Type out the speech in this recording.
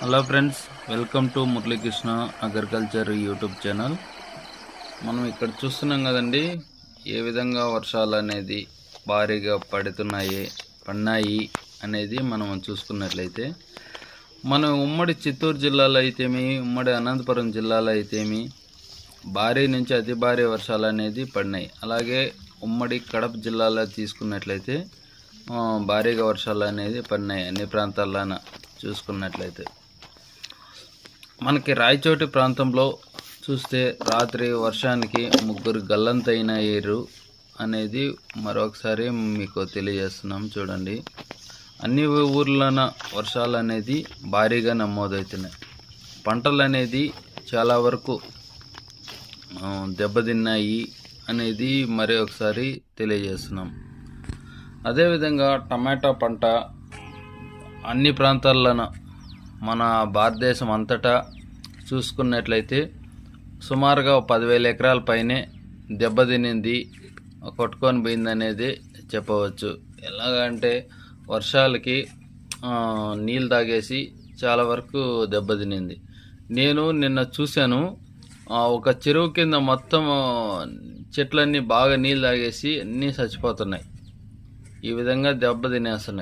Hello friends welcome to Muralikrishna agriculture YouTube channel మనం ఇక్కడ చూస్తున్నాం కదండి ఏ విధంగా వర్షాలు అనేది భారీగా పడుతున్నాయి పడినాయి అనేది మనం చూసుకున్నట్లయితే మన ఉమ్మడి చిత్తూరు జిల్లాలో అయితేమి ఉమ్మడి అనంతపురం జిల్లాలో అయితేమి భారీ నుంచి అతి భారీ వర్షాలు అనేది పడినాయి. అలాగే ఉమ్మడి కడప జిల్లాలో తీసుకున్నట్లయితే భారీగా వర్షాలు అనేది పడినాయి అన్ని ప్రాంతాల్లోన చూసుకున్నట్లయితే. మనకి రాయచోటి ప్రాంతంలో చూస్తే రాత్రి వర్షానికి ముగ్గురు గల్లంతైన ఏరు అనేది మరొకసారి మీకు తెలియజేస్తున్నాం. చూడండి. అన్ని ఊర్లన వర్షాలు అనేది భారీగా నమోదవుతున్నాయి పంటలు అనేది చాలా వరకు దెబ్బతిన్నాయి అనేది మరి ఒకసారి తెలియజేస్తున్నాం. అదేవిధంగా టమాటా పంట అన్ని ప్రాంతాల్లోన మన భారతదేశం అంతటా చూసుకున్నట్లయితే సుమారుగా పదివేల ఎకరాల పైనే దెబ్బతినింది కొట్టుకొని పోయింది అనేది చెప్పవచ్చు. ఎలాగంటే వర్షాలకి నీళ్ళు తాగేసి చాలా వరకు దెబ్బతినింది నేను నిన్న చూశాను ఒక చెరువు కింద మొత్తం చెట్లన్నీ బాగా నీళ్ళు తాగేసి అన్నీ చచ్చిపోతున్నాయి. ఈ విధంగా దెబ్బ తినేస్తున్నాయి.